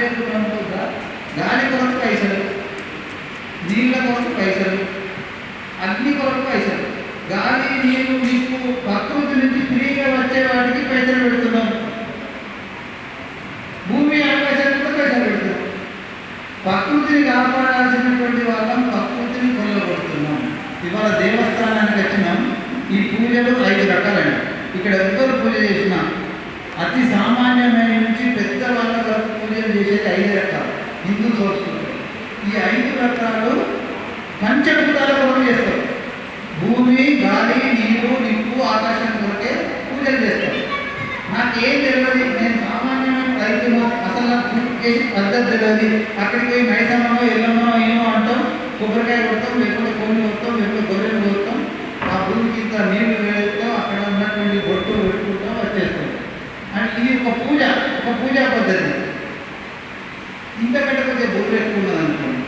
లేకుండా ఉంటుందా దాని కొరకు పైసలు. నీళ్ళ కొరకు పైసలు అగ్ని కొరకు పైసలు గాలి నీరు నిప్పు ప్రకృతి నుంచి ఫ్రీగా వచ్చే వాటికి పైసలు పెడుతున్నాం భూమి ఆకాశానికి పైసలు పెడుతున్నాం ప్రకృతిని కాపాడాల్సినటువంటి వాళ్ళం ప్రకృతిని కొల్లగొడుతున్నాం ఇవాళ దేవస్థానానికి వచ్చినాం ఈ పూజలు ఐదు రకాలండి ఇక్కడ ఎవరు పూజ చేసినా అతి సామాన్యమైన నుంచి పెద్ద వాళ్ళ వరకు పూజలు చేసేది ఐదు రకాలు హిందూ సంస్కృతి ఈ ఐదు రకాలు పంచభూతాల కొరకు చేస్తారు భూమి గాలి నీరు నిప్పు ఆకాశం కొరకే పూజలు చేస్తారు నాకేం తెలియదు నేను సామాన్యమైన రైతును అసలు నాకు పూజ చేసి పద్ధతి. అక్కడికి పోయి మైసమ్మనో ఎల్లమ్మో ఏమో అంటాం. కొబ్బరికాయ కొడతాం లేకుంటే కొన్ని కొడతాం లేకుంటే గొర్రెలు కొడతాం. ఆ భూమికి ఇంత నీళ్ళు వేస్తాం అక్కడ ఉన్నటువంటి బొట్టు పెట్టుకుంటాం వచ్చేస్తాం అండ్ ఇది ఒక పూజ ఒక పూజా పద్ధతి. ఇంతకంటే కొంచెం బొర్రె ఎక్కువ ఉన్నది అనుకోండి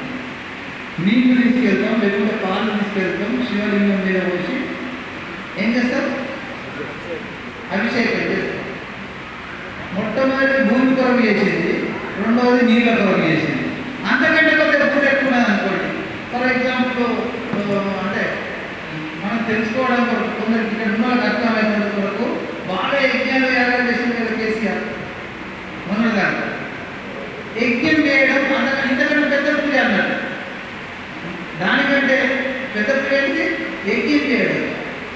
నీళ్ళు తీసుకెళ్తాం లేకుంటే పాలు తీసుకెళ్తాం శివలింగం మీద పోసి ఏం చేస్తాం అభిషేకం చేస్తాం మొట్టమొదటి భూమి కొరకు చేసింది రెండవది నీళ్ళ కవర్ చేసింది. అంతకంటే కొద్ది ఎప్పుడు ఎక్కువ అనుకోండి. ఫర్ ఎగ్జాంపుల్ అంటే మనం తెలుసుకోవడం కొరకు కొందరికి ఇక్కడ ఉన్న వాళ్ళకి అర్థమైనంత కొరకు బాగా యజ్ఞాలు యాగాలు చేసింది కదా కేసీఆర్. మొన్న గారు యజ్ఞం చేయడం అంతకంటే ఇంతకంటే పెద్ద పూజ అన్నట్టు దానికంటే పెద్ద పూజ ఏంటి? యజ్ఞం చేయడం.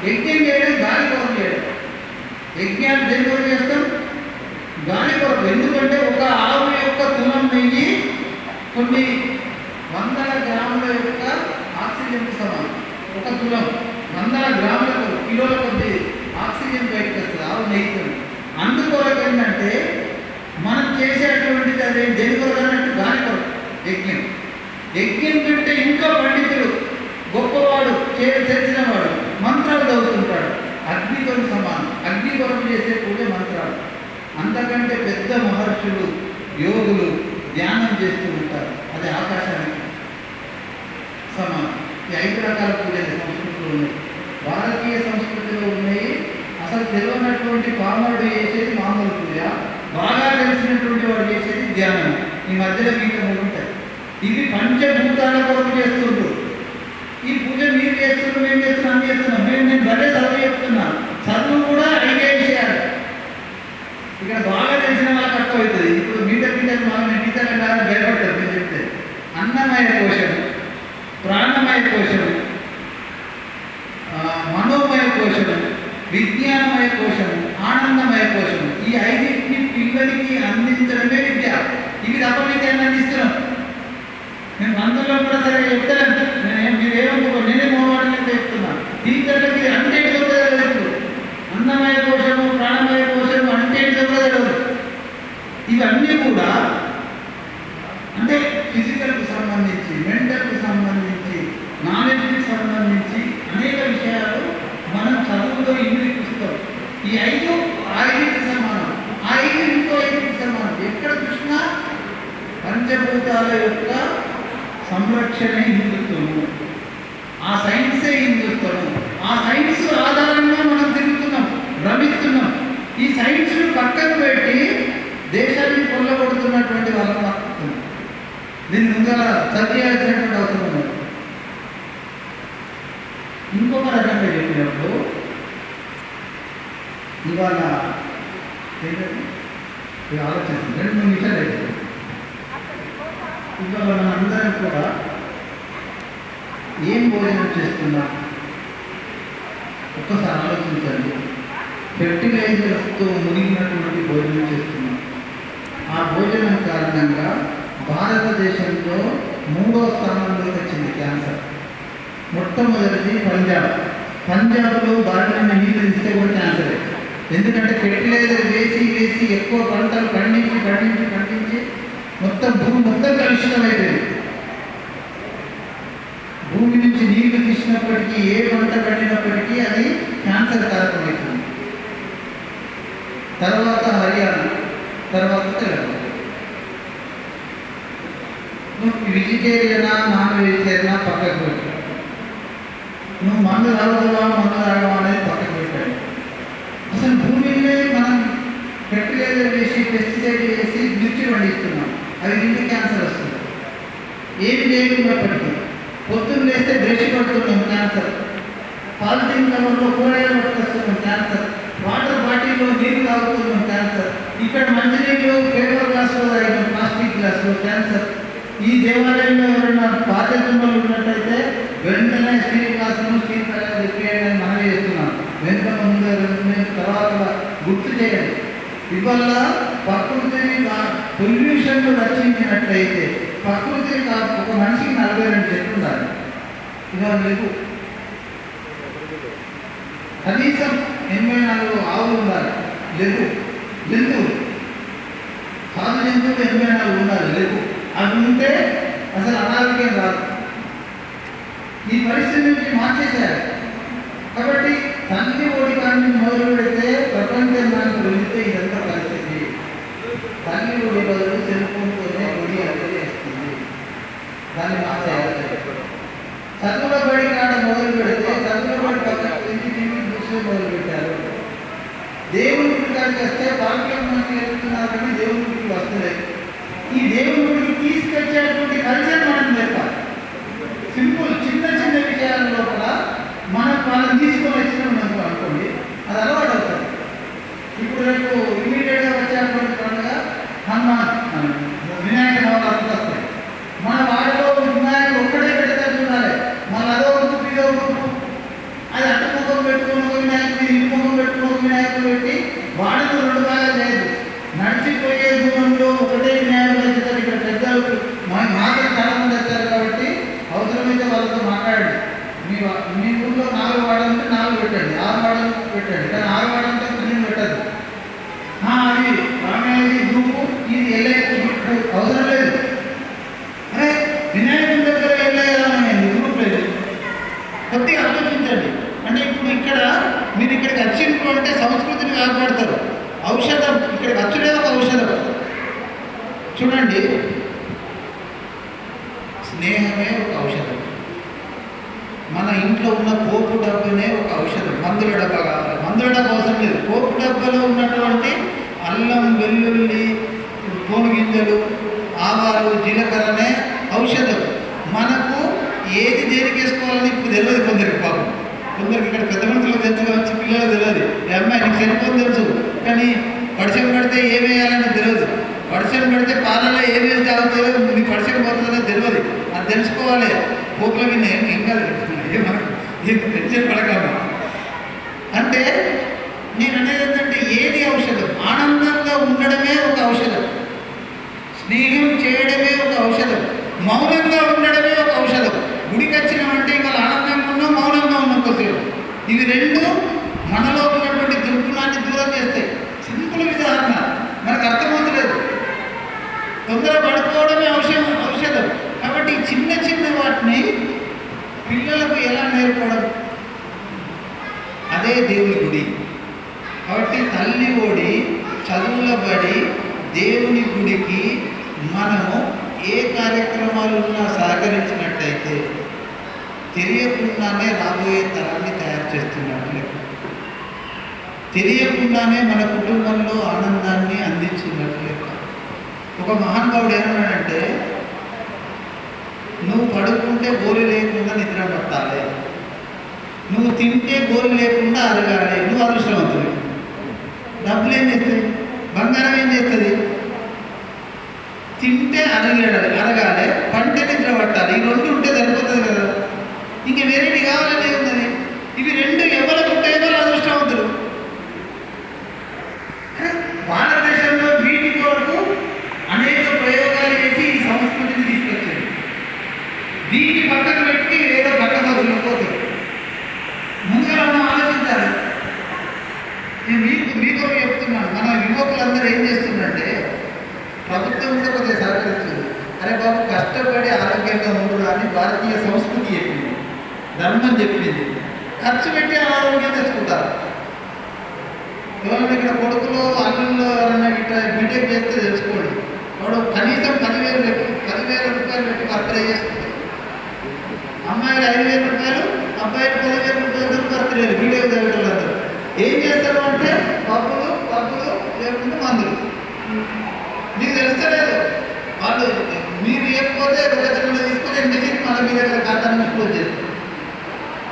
యజ్ఞం చేయడం గాలి కొరకు చేయడం. యజ్ఞాలు దేని కొరకు చేస్తాం గాలి కొరకు ఎందుకంటే ఒక ఆవు యొక్క తులం నెయ్యి కొన్ని వందల గ్రాముల యొక్క ఆక్సిజన్ సమానం ఒక తులం వందల గ్రాములకు కిలోల కొద్ది ఆక్సిజన్ బయటకు వస్తుంది ఆవు నెయ్యితో ఏంటంటే మనం చేసేటువంటిది అదే దేని కొరకు అన్నట్టు గాలి కొరకు. యజ్ఞం. యజ్ఞం కంటే ఇంకా పండితుడు గొప్పవాడు చే తెలిసిన వాడు మంత్రాలు చదువుతుంటాడు. అగ్నితో సమానం. అగ్ని కొరకు చేసే పూజ మంత్రాలు. అంతకంటే పెద్ద మహర్షులు యోగులు ధ్యానం చేస్తూ ఉంటారు. అది ఆకాశానికి సమానం. ఈ ఐదు రకాల పూజలు సంస్కృతిలో ఉన్నాయి. భారతీయ సంస్కృతిలో ఉన్నాయి. అసలు తెలియనటువంటి పామరుడు చేసేది మామూలు పూజ. బాగా తెలిసినటువంటి వాడు చేసేది ధ్యానం. ఈ మధ్యలో మీకు మూడు ఉంటాయి. ఇవి పంచభూతాల కొరకు చేస్తుండ్రు. ఈ పూజ మీరు చేస్తున్నారు మేము చేస్తున్నాం అన్ని చేస్తున్నాం. మేము నేను బలే చదువు చెప్తున్నా చదువు కూడా ఐదే విషయాలు ఇక్కడ బాగా తెలిసిన వాళ్ళకి అర్థమవుతుంది ఇప్పుడు మీటర్ మీటర్ బాగా నేను టీచర్ అంటారా భయపడతారు మీరు చెప్తే అన్నమయ కోశం ప్రాణమయ కోశం మనోమయ కోశం విజ్ఞానమయ కోశం ఆనందమయ కోశం ఈ ఐదింటిని పిల్లలకి అందించడమే విద్య. ఇవి తప్ప మీకు అందిస్తున్నాం. నేను మందుల్లో కూడా సరే చెప్తాను నేను మీరు ఏమనుకో నేనే మోవాడని చెప్తున్నా టీచర్లకి అంటే ఏంటో కూడా తెలియదు అన్నమయ కోశము ప్రాణమయ కోశము అంటే ఏంటో కూడా తెలియదు ఇవన్నీ కూడా అంటే ఫిజికల్కి సంబంధించి మెంటల్కి సంబంధించి నాలెడ్జ్కి సంబంధించి అనేక విషయాలు మనం చదువులో ఇంగ్లీష్ పుస్తకం ఈ ఐదు ఆ ఐదుకి సమానం ఆ ఐదు ఇంకో ఐదుకి సమానం ఎక్కడ చూసినా పంచభూతాల యొక్క సంరక్షణ హిందుత్వము ఆ సైన్సే ఆ సైన్స్ ఆధారంగా మనం తిరుగుతున్నాం భ్రమిస్తున్నాం. ఈ సైన్స్ పక్కన పెట్టి దేశాన్ని కొల్లగొడుతున్నటువంటి వాళ్ళని పట్టుకుంటున్నాం దీన్ని ముందర చదివేయాల్సినటువంటి అవసరం ఉంది. ఇంకొక రకంగా చెప్పినప్పుడు ఇవాళ ఏంటంటే ఆలోచన ఆలోచిస్తుంది రెండు మూడు నిమిషాలు అయిపోయింది. ఇవాళ మన అందరం కూడా ఏం భోజనం చేస్తున్నాం? ఒక్కసారి ఆలోచించండి ఫెర్టిలైజర్స్తో మునిగినటువంటి భోజనం చేస్తున్నాం. ఆ భోజనం కారణంగా భారతదేశంలో మూడో స్థానంలోకి వచ్చింది క్యాన్సర్. మొట్టమొదటిది పంజాబ్. పంజాబ్లో బాగా నీళ్ళు ఇస్తే కూడా క్యాన్సరే. ఎందుకంటే ఫెర్టిలైజర్ వేసి వేసి ఎక్కువ పంటలు పండించి పండించి పండించి మొత్తం భూమి మొత్తం కలుషితమైపోయింది. భూమి నీళ్ళు తీసినప్పటికీ ఏ పంట పండినప్పటికీ అది క్యాన్సర్ కారకమవుతుంది తర్వాత హర్యానా తర్వాత తెలంగాణ నువ్వు వెజిటేరియనా నాన్ వెజిటేరియనా పక్కకు పెట్టావు. నువ్వు మందు తాగుతావా మందు తాగవా అనేది పక్కకు పెట్టాడు అసలు భూమిలో మనం ఫెర్టిలైజర్ వేసి పెస్టిసైడ్ వేసి మిర్చి పండిస్తున్నాం. అవి తింటే క్యాన్సర్ వస్తుంది? ఏమి లేకున్నప్పటికీ పొద్దున్న లేస్తే బ్రష్ పడుతున్నాం క్యాన్సర్ పాలిథిన్ కవర్లో కూరగాయలు పట్టుకొస్తున్నాం క్యాన్సర్ వాటర్ బాటిల్లో నీరు తాగుతున్నాం క్యాన్సర్ ఇక్కడ మంచినీళ్ళు పేపర్ గ్లాసులో తాగిన ప్లాస్టిక్ గ్లాసులో క్యాన్సర్ ఈ దేవాలయంలో ఎవరైనా బాధ్యతలు ఉన్నట్టయితే వెంటనే స్టీల్ గ్లాసులు స్టీల్ కలర్ చెప్పేయడం మనం చేస్తున్నాం? వెనుక ముందు తర్వాత గుర్తు చేయండి ఇవల్ల ప్రకృతిని పొల్యూషన్ రక్షించినట్లయితే ప్రకృతిని ఒక మనిషికి నలభై రెండు చెట్లు ఉండాలి ఇవాళ లేవు కనీసం ఎనభై నాలుగు ఆవులు ఉండాలి. లేదు. జంతువులు సాధు జంతువులు ఎనభై నాలుగు ఉండాలి? లేవు అవి ఉంటే అసలు అనారోగ్యం రాదు. ఈ పరిస్థితి నుంచి మార్చేశారు. కాబట్టి తండ్రి ఓడి కానీ మొదలు పెడితే ప్రపంచం దానికి వెళితే ఇదంతా పరిస్థితి. తండ్రి ఓడి బదులు సెల్ ఫోన్తోనే ఒడి అంటే చేస్తుంది దాన్ని మార్చేయాలి చదువుల బడి కాడ మొదలు పెడితే చంద్రబాబు బడి టీవీ చూసే మొదలు పెట్టారు. దేవుని గుడి వస్తే వాక్యం మంచి వెళ్తున్నారని కానీ దేవుని గుడికి వస్తున్నాయి ఈ దేవుని గుడికి తీసుకొచ్చేటువంటి కల్చర్ మనం చెప్పాలి సింపుల్ చిన్న చిన్న విషయాల లోపల మనం వాళ్ళని తీసుకొని వచ్చినాం అనుకో అనుకోండి అది అలవాటు అవుతుంది ఇప్పుడు రేపు ఇమీడియట్గా వచ్చేటువంటి పండుగ హనుమాన్ అని. వినాయక నవరాత్రులు వస్తాయి మన వాడిలో వినాయకుడు ఒక్కడే పెడితే చూడాలి మళ్ళీ అదో గ్రూప్ ఇదో గ్రూప్ అది అటు ముఖం పెట్టుకుని ఒక వినాయకుడు ముఖం పెట్టుకుని ఒక వినాయకుడు పెట్టి వాడిని రెండు బాగా లేదు. నడిచిపోయే దూరంలో ఒకటే వినాయకుడు వచ్చేసరికి ఇక్కడ పెద్దలు మా మాటలు చాలా మంది వచ్చారు కాబట్టి అవసరమైతే వాళ్ళతో మాట్లాడండి. మీ మీ ఊళ్ళో నాలుగు వాడాలంటే నాలుగు పెట్టండి. ఆరు వాడాలు పెట్టండి కానీ ఆరు వాడాలంటే నేను పెట్టదు ఆ, అది రామయ్యది గ్రూపు ఇది ఎల్ఐ గ్రూపు అవసరం లేదు అరే వినాయకుడి దగ్గర ఎల్ఐ రామయ్య గ్రూప్ లేదు కొద్దిగా ఆలోచించండి అంటే ఇప్పుడు ఇక్కడ మీరు ఇక్కడికి వచ్చిండ్రు అంటే సంస్కృతిని కాపాడతారు ఔషధం ఇక్కడికి వచ్చుడే ఒక ఔషధం చూడండి స్నేహమే ఒక ఔషధం మన ఇంట్లో ఉన్న పోపు డబ్బనే ఒక ఔషధం మందుల డబ్బా కావాలి మందుల డబ్బా అవసరం లేదు పోపు డబ్బాలో ఉన్నటువంటి అల్లం వెల్లుల్లి పోను గింజలు ఆవాలు జీలకర్రనే ఔషధం మనకు ఏది దేనికి వేసుకోవాలని ఇప్పుడు తెలియదు కొందరికి పాపం కొందరికి ఇక్కడ పెద్ద మనుషులకు తెలుసు వచ్చి పిల్లలకు తెలియదు ఈ అమ్మాయి నీకు చనిపోని తెలుసు కానీ వర్షం పడితే ఏం వేయాలని తెలియదు వర్షం పడితే పాలలో ఏం వేసి తాగుతాయో నీ వర్షం పోతుందో తెలియదు అది తెలుసుకోవాలి. పోపుల మీద ఏం కాదు టెన్షన్ పడకమ్మా అంటే నేను అనేది ఏంటంటే ఏది ఔషధం? ఆనందంగా ఉండడమే ఒక ఔషధం. స్నేహం చేయడమే ఒక ఔషధం. మౌనంగా ఉండడమే ఒక ఔషధం. గుడికి వచ్చినామంటే ఇవాళ ఆనందంగా ఉన్నాం మౌనంగా ఉన్నాం కొద్దిగా ఇవి రెండు మనలో ఉన్నటువంటి దుర్గుణాన్ని దూరం చేస్తాయి. సింపుల్ విధానం. మనకు అర్థమవుతలేదు. తొందర పడుకోవడమే ఔషధం ఔషధం. కాబట్టి చిన్న చిన్న వాటిని పిల్లలకు ఎలా నేర్పడం? అదే దేవుని గుడి. కాబట్టి తల్లి ఓడి చదువుల దేవుని గుడికి మనము ఏ కార్యక్రమాలు ఉన్నా సహకరించినట్టయితే తెలియకుండానే రాబోయే తరాన్ని తయారు చేస్తున్నట్లు తెలియకుండానే మన కుటుంబంలో ఆనందాన్ని అందించినట్లు ఒక మహానుభావుడు ఏమన్నాడంటే నువ్వు పడుకుంటే గోలు లేకుండా నిద్ర పట్టాలి నువ్వు తింటే గోలు లేకుండా అరగాలి. నువ్వు అదృష్టవంతుడు డబ్బులు ఏం చేస్తుంది బంగారం ఏం చేస్తుంది? తింటే అరగాలి అరగాలి. పంటే నిద్ర పట్టాలి ఈ రెండు ఉంటే సరిపోతుంది కదా. ఇంక వేరేటి కావాలనే ఏముందని ఇవి రెండు ఎవరికి ఉంటాయో వాళ్ళు అదృష్టవంతులు భారతదేశంలో వీటి కొరకు అనేక ప్రయోగాలు చేసి ఈ సంస్కృతిని తీసుకొచ్చారు దీన్ని పక్కన పెట్టి ఏదో పక్క సభలో పోతారు ముందుగా మనం ఆలోచించాలి నేను మీకు మీతో చెప్తున్నాను మన యువకులందరూ ఏం చేస్తుందంటే ప్రభుత్వం కూడా కొద్దిగా సహకరిస్తుంది అరే బాబు కష్టపడి ఆరోగ్యంగా ఉండదు అని భారతీయ సంస్కృతి చెప్పింది. ధర్మం చెప్పింది. ఖర్చు పెట్టి ఆరోగ్యం తెచ్చుకుంటారు ఎవరైనా ఇక్కడ కొడుకులో అల్లుల్లో ఎవరైనా ఇట్లా బీటెక్ చేస్తే తెలుసుకోండి. వాడు కనీసం పదివేలు పెట్టి పదివేల రూపాయలు పెట్టి బర్త్డే చేస్తుంది. అమ్మాయిలు ఐదు వేల రూపాయలు అబ్బాయిలు పదివేల రూపాయలు బర్త్డే బీటెక్ దగ్గర ఏం చేస్తారు అంటే పప్పులు పప్పులు లేకుంటే మందులు. నీకు తెలుస్తలేదు పోతే ఒక దగ్గర తీసుకుని మెజిక్ మన మీ దగ్గర ఖాతాను క్లోజ్ చేస్తారు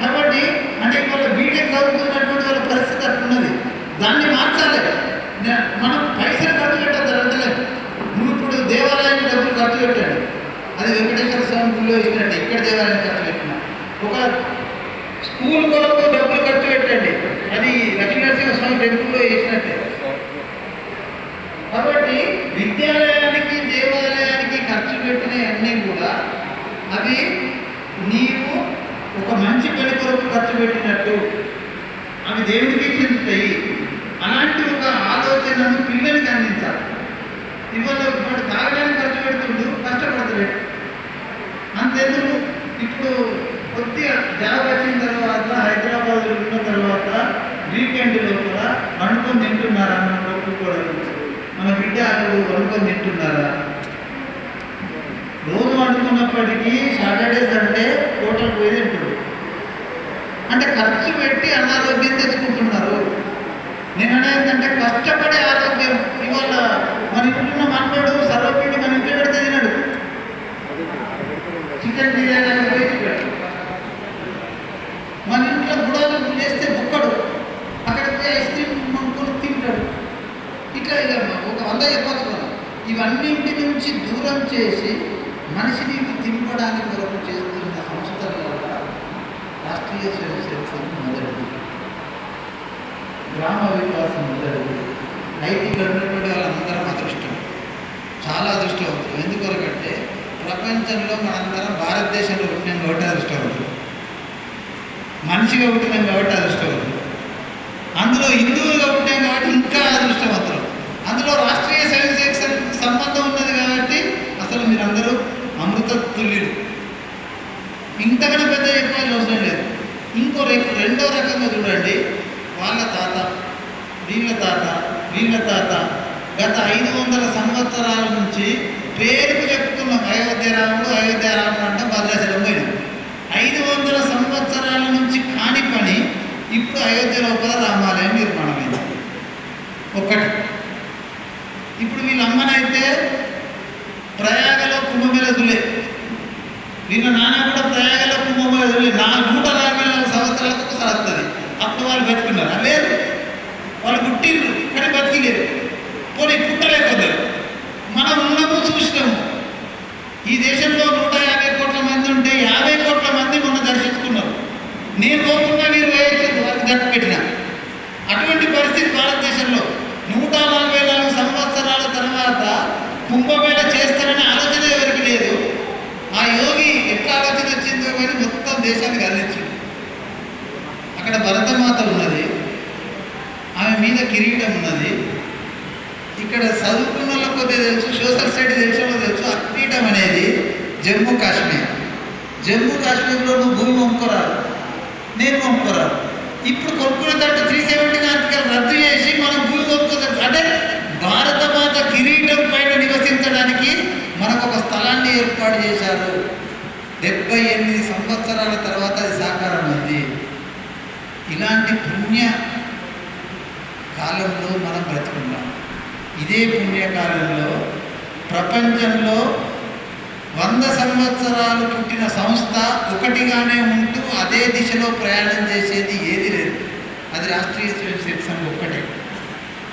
కాబట్టి అంటే వాళ్ళ బీటెక్ చదువుతున్నటువంటి వాళ్ళ పరిస్థితి అట్లా ఉన్నది దాన్ని మార్చాలి. అంతెందుకు ఇప్పుడు కొద్దిగా జాబ్ వచ్చిన తర్వాత హైదరాబాద్ ఉన్న తర్వాత వీకెండ్ లోపల వండుకొని తింటున్నారా మన కొడుకు మన బిడ్డ అక్కడ వండుకొని తింటున్నారా? రోజు వండుకున్నప్పటికీ సాటర్డే సండే హోటల్ పోయి తింటారు. అంటే ఖర్చు పెట్టి అనారోగ్యం తెచ్చుకుంటున్నారు. నేను అనేది కష్టపడే ఆరోగ్యం. ఇవాళ మన ఇంట్లో మనవాడు సర్వ మన ఇంట్లో పెడితే తినడు చికెన్ బిర్యానీ అని పోయి మన ఇంట్లో గుడాలు చేస్తే బుక్కడు. అక్కడ ఐస్ క్రీమ్ కొనుక్కొని తింటాడు. ఇట్లా ఇక ఒక వంద చెప్పచ్చు ఇవన్నింటి నుంచి దూరం చేసి మనిషిని తింపడానికి వరకు చేస్తున్న సంస్థల రాష్ట్రీయ స్వయం సేవకు మొదటిది గ్రామ వికాసం మొదటిది నైతిక ఉన్నటువంటి వాళ్ళందరం అదృష్టం. చాలా అదృష్టవంతులు. ఎందుకొరకంటే ప్రపంచంలో మనందరం భారతదేశంలో పుట్టినాం కాబట్టి అదృష్టవంతులు మనిషిగా పుట్టినాం కాబట్టి అదృష్టవంతులు అందులో హిందువులుగా పుట్టాం కాబట్టి ఇంకా అదృష్టవంతులు అందులో రాష్ట్రీయ స్వయం సంబంధం ఉన్నది కాబట్టి అసలు మీరందరూ అమృత తుల్యులు ఇంతకన్నా పెద్ద చెప్పాల్సిన అవసరం లేదు. ఇంకో రె- రెండో రకంగా చూడండి. వాళ్ళ తాత వీళ్ళ తాత వీళ్ళ తాత గత ఐదు వందల సంవత్సరాల నుంచి పేరుకు చెప్పుకున్నాం అయోధ్య రాముడు అయోధ్య రాముడు అంటే భద్రాచలం పోయినాం ఐదు వందల సంవత్సరాల నుంచి కాని పని ఇప్పుడు అయోధ్య లోపల రామాలయం నిర్మాణమైంది ఒకటి. ఇప్పుడు వీళ్ళ అమ్మనైతే ప్రయాగలో కుంభమేళదులే. వీళ్ళ నాన్న కూడా ప్రయాగలో కుంభమేళదులే. నా నూట నలభై నాలుగు సంవత్సరాలకు ఒకసారి వస్తుంది. అప్పుడు వాళ్ళు బతుకున్నారు. లేదు వాళ్ళు పుట్టిండ్రు కానీ బతికిలేరు పోనీ పుట్టలేకపోతే మనం ఉన్నప్పుడు చూసినాము ఈ దేశంలో నూట యాభై కోట్ల మంది ఉంటే యాభై కోట్ల మంది మొన్న దర్శించుకున్నారు. నేను పోకుండా మీరు వేయచ్చు గట్టు దట్టు పెట్టిన అటువంటి పరిస్థితి భారతదేశంలో నూట నలభై నాలుగు సంవత్సరాల తర్వాత కుంభమేళ చేస్తారనే ఆలోచన ఎవరికి లేదు. ఆ యోగి ఎట్లా ఆలోచన వచ్చిందో కానీ మొత్తం దేశాన్ని కదిలించింది అక్కడ భరతమాత ఉన్నది ఆమె మీద కిరీటం ఉన్నది. ఇక్కడ చదువుకున్న వాళ్ళకి కొద్దిగా తెలుసు సోషల్ స్టడీ తెలిసిన తెలుసు. అక్పీఠం అనేది జమ్మూ కాశ్మీర్. జమ్మూ కాశ్మీర్లో నువ్వు భూమి పంపుకోరాదు నేను పంపుకోరాదు ఇప్పుడు కొనుక్కునేటట్టు త్రీ సెవెంటీ ఆర్టికల్ రద్దు చేసి మనం భూమి కొనుక్కోవచ్చు అంటే భారత మాత కిరీటం పైన నివసించడానికి మనకు ఒక స్థలాన్ని ఏర్పాటు చేశారు. డెబ్బై ఎనిమిది సంవత్సరాల తర్వాత అది సాకారమైంది. ఇలాంటి పుణ్య కాలంలో మనం బ్రతుకున్నాం. ఇదే పుణ్యకాలంలో ప్రపంచంలో వంద సంవత్సరాలు పుట్టిన సంస్థ ఒకటిగానే ఉంటూ అదే దిశలో ప్రయాణం చేసేది ఏది లేదు. అది రాష్ట్రీయ స్వయం సేవక సంఘం ఒక్కటే.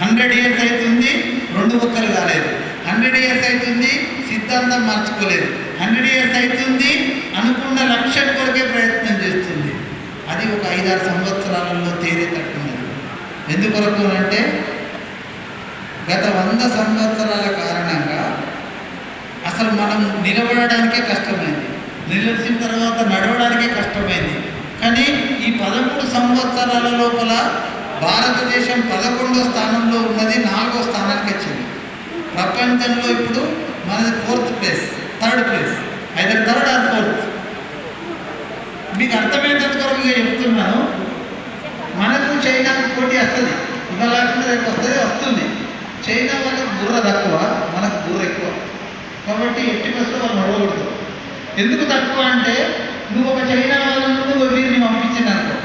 హండ్రెడ్ ఇయర్స్ అవుతుంది రెండు ముక్కలు కాలేదు. హండ్రెడ్ ఇయర్స్ అవుతుంది సిద్ధాంతం మార్చుకోలేదు. హండ్రెడ్ ఇయర్స్ అవుతుంది అనుకున్న లక్ష్యం కొరకే ప్రయత్నం చేస్తుంది. అది ఒక ఐదారు సంవత్సరాలలో తేరేటట్టున్నది ఎందుకొరకు అంటే గత వంద సంవత్సరాల కారణంగా అసలు మనం నిలబడడానికే కష్టమైంది. నిలిచిన తర్వాత నడవడానికే కష్టమైంది. కానీ ఈ పదమూడు సంవత్సరాల లోపల భారతదేశం పదకొండో స్థానంలో ఉన్నది నాలుగో స్థానానికి వచ్చింది. ప్రపంచంలో ఇప్పుడు మనది ఫోర్త్ ప్లేస్ థర్డ్ ప్లేస్ అయితే థర్డ్ ఆర్ ఫోర్త్ మీకు అర్థమైనంత వరకు చెప్తున్నాను. మనకు చైనాకు పోటీ వస్తుంది. ఇవాళ రేపు వస్తుంది వస్తుంది. చైనా వాళ్ళకి బుర్ర తక్కువ మనకు బుర్ర ఎక్కువ. కాబట్టి ఎట్టి బస్సులో వాళ్ళు నడవకూడదు. ఎందుకు తక్కువ అంటే నువ్వు ఒక చైనా వాళ్ళను నువ్వు వీరిని పంపించింది అనుకో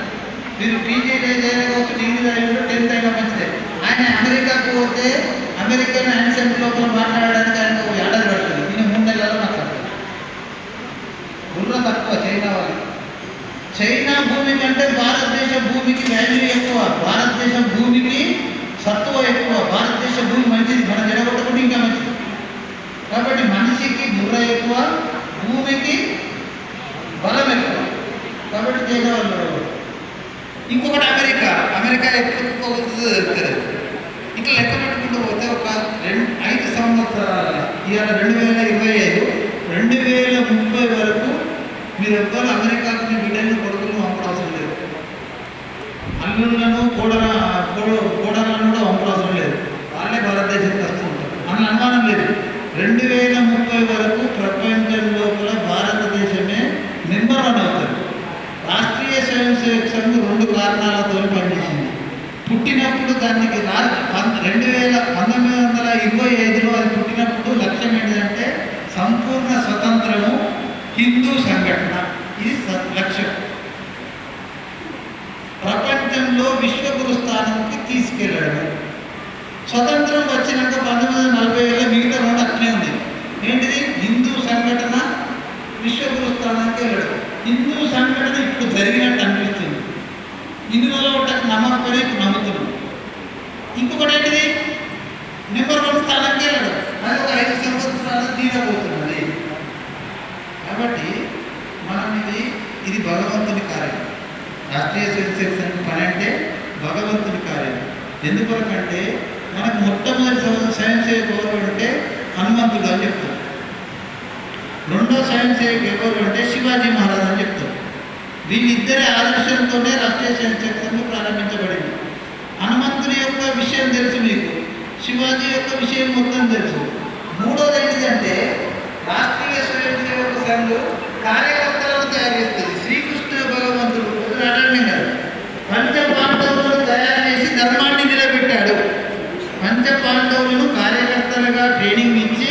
మీరు పీజీలో చేయకపోతే డిగ్రీ చదివిన టెన్త్ అయినా మంచిదే ఆయన అమెరికాకు పోతే అమెరికన్ యాన్సెంట్ లోపల మాట్లాడడానికి ఆయన ఒక ఏడాది పడుతుంది నేను మూడు నెలలో మాట్లాడతాను బుర్ర తక్కువ చైనా వాళ్ళు చైనా భూమి కంటే భారతదేశ భూమికి వాల్యూ ఎక్కువ. భూమికి భూమి మంచిది మనం జడగొట్టకుండా ఇంకా మంచిది. కాబట్టి మనిషికి బుర్ర ఎక్కువ భూమికి బలం ఎక్కువ. కాబట్టి చేయగలరు ఇంకొకటి అమెరికా అమెరికా ఎక్కువ ఇట్లా లెక్క పెట్టుకుంటూ పోతే ఒక రెండు ఐదు సంవత్సరాల ఇవాళ రెండు వేల ఇరవై ఐదు రెండు వేల ముప్పై వరకు మీరు ఎవ్వరు అమెరికాకు మీ బిడ్డలను కొడుకులను పంపడం లేదు. అల్లులను కూడా కోడ కూడా పంపడం లేదు వాళ్ళే భారతదేశానికి వస్తూ ఉంటారు అన్న అనుమానం లేదు. రెండు వేల ముప్పై వరకు ప్రపంచం లోపల భారతదేశమే నెంబర్ వన్ అవుతుంది. రాష్ట్రీయ స్వయం సేవక సంఘం రెండు కారణాలతో పనిచేసింది. పుట్టినప్పుడు దానికి రెండు వేల పంతొమ్మిది వందల ఇరవై ఐదులో అది పుట్టినప్పుడు లక్ష్యం ఏంటంటే సంపూర్ణ స్వతంత్రము హిందూ సంఘటన ఇది స- లక్ష్యం ప్రపంచంలో విశ్వగురు స్థానంకి తీసుకెళ్ళడము స్వతంత్రం వచ్చినాక పంతొమ్మిది వందల నలభై ఏళ్ళ మిగతా రెండు అట్లే ఉంది. ఏంటిది? హిందూ సంఘటన విశ్వగురు స్థానానికి వెళ్ళడం. హిందూ సంఘటన ఇప్పుడు జరిగినట్టు అనిపిస్తుంది. ఇందులో ఒకటి నమ్మకపోయినా ఇప్పుడు నమ్ముతున్నాం. ఇంకొకటి ఏంటిది? నెంబర్ వన్ స్థానానికి వెళ్ళడం. అది ఒక ఐదు సంవత్సరాలు తీరబోతున్నది. కాబట్టి మనం ఇది ఇది భగవంతుని కార్యం. రాష్ట్రీయ స్వయం పని అంటే భగవంతుని కార్యం. ఎందుకొరకంటే మనకు మొట్టమొదటి స్వ- స్వయం సేవకు ఎవరు అంటే హనుమంతుడు అని చెప్తారు. రెండో స్వయం సేవకు ఎవరు అంటే శివాజీ మహారాజ్ అని చెప్తారు. వీళ్ళిద్దరి ఆదర్శంతోనే రాష్ట్రీయ స్వయం సేవక ప్రారంభించబడింది. హనుమంతుని యొక్క విషయం తెలుసు మీకు. శివాజీ యొక్క విషయం మొత్తం తెలుసు. మూడోది ఏంటిదంటే రాష్ట్రీయ స్వయం సేవక సంఘం కార్యకర్తలను తయారు చేస్తుంది. శ్రీకృష్ణ భగవంతుడు అడగండి గారు పంచ పాండవులను తయారు చేసి ధర్మాన్ని నిలబెట్టాడు పంచ పాండవులను కార్యకర్తలుగా ట్రైనింగ్ ఇచ్చి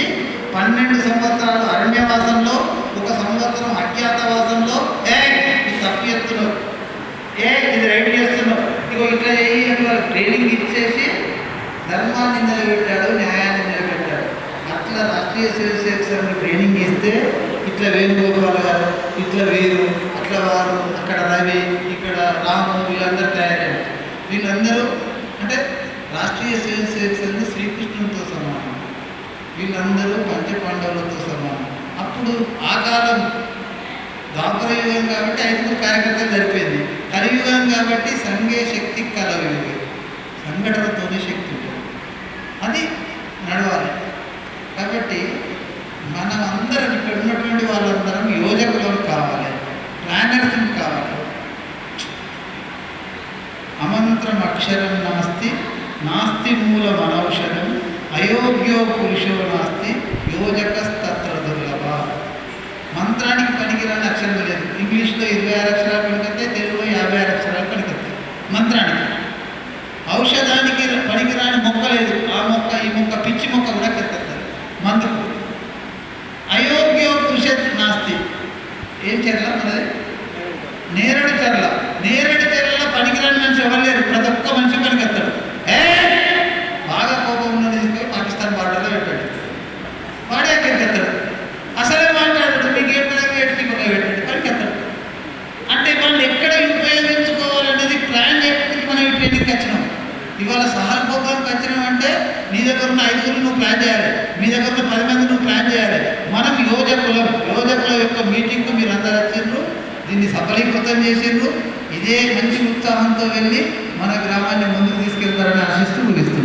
పన్నెండు సంవత్సరాలు అరణ్యవాసంలో ఒక సంవత్సరం అజ్ఞాతవాసంలో ఏ ఇది తప్పు చేస్తున్నావు ఏ ఇది రైట్ చేస్తున్నావు ఇగో ఇట్లా చేయి ట్రైనింగ్ ఇచ్చేసి ధర్మాన్ని నిలబెట్టాడు న్యాయాన్ని నిలబెట్టాడు. అట్లా రాష్ట్రీయ సేవ ట్రైనింగ్ ఇస్తే ఇట్లా వేణుగోపాల్ గారు ఇట్లా వీరు అట్లా వారు అక్కడ రవి ఇక్కడ రాము వీళ్ళందరూ తయారయ్యారు. వీళ్ళందరూ అంటే రాష్ట్రీయ సేవ సేవకులు శ్రీకృష్ణునితో సమానం. వీళ్ళందరూ పంచపాండవులతో సమానం. అప్పుడు ఆ కాలం ద్వాపరయుగం కాబట్టి ఐదుగురు కార్యకర్తలు జరిపేది. కలియుగం కాబట్టి సంఘే శక్తి కలవిగి సంఘటనతోనే శక్తి ఉంటుంది. అది నడవాలి. కాబట్టి మనం అందరం ఇక్కడ ఉన్నటువంటి వాళ్ళందరం యోజకులం కావాలి. ప్లానర్స్ కావాలి. అమంత్రం అక్షరం నాస్తి నాస్తి మూలం అనౌషధం అయోగ్యో పురుషో నాస్తి యోజకస్తత్ర దుర్లభ. మంత్రానికి పనికిరాని అక్షరం లేదు. ఇంగ్లీష్లో ఇరవై ఆరు అక్షరాలు పనికొస్తాయి తెలుగులో యాభై ఆరు అక్షరాలు పనికొస్తాయి మంత్రానికి. ఔషధానికి పనికిరాని మొక్క లేదు. ఆ మొక్క ఈ మొక్క పిచ్చి మొక్క కూడా కెత్తుంది మంత్రం. అయోగ్యో పురుషత్ నాస్తి. ఏం చెర్ల మనది? నేరడు చెర్ల. నేరడు చెర్ల పనికిరాని మనిషి ఎవరు లేరు. ప్రతి ఒక్క మనిషి పనికొస్తారు ఏ బాగా కోపం ఉన్నది తీసుకొని పాకిస్తాన్ బార్డర్లో పెట్టాడు వాడే అక్కడికి ఎత్తాడు అసలే మాట్లాడాడు మీకు ఏ పరంగా ఎట్టి పరంగా పెట్టాడు పనికెత్తాడు అంటే వాళ్ళు ఎక్కడ ఉపయోగించుకోవాలనేది ప్లాన్ చేయడానికి మనం ఈ ట్రైనింగ్కి వచ్చినాం ఇవాళ సహానుభోగానికి వచ్చినాం అంటే నీ దగ్గర ఉన్న ఐదుగురు నువ్వు ప్లాన్ చేయాలి మీ దగ్గర ఉన్న పది మంది నువ్వు ప్లాన్ చేయాలి మనం యోజకులం యొక్క మీటింగ్కు మీరు అందరు వచ్చిండ్రు దీన్ని సఫలీకృతం చేసిండ్రు ఇదే మంచి ఉత్సాహంతో వెళ్ళి మన గ్రామాన్ని ముందుకు తీసుకెళ్తారని ఆశిస్తూ ముగిస్తాను